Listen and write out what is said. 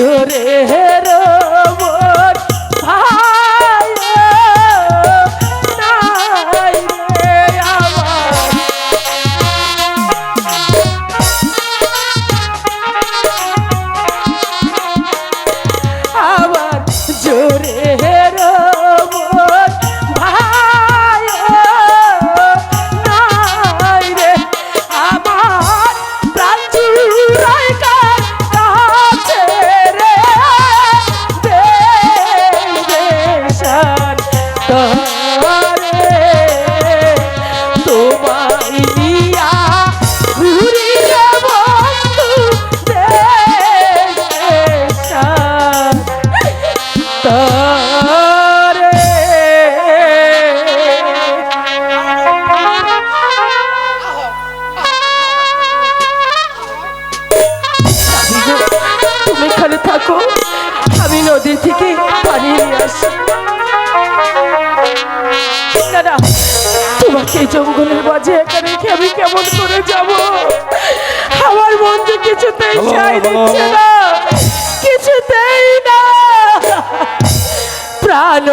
জোরে হে থাকো। আমি নদী থেকে পানি নিয়ে আসি। না তোমাকে জঙ্গলের মাঝে একা রেখে আমি কেমন করে যাব? আমার মন যে কিছুতেই চাই দিচ্ছে না। কিছুতেই না। প্রাণ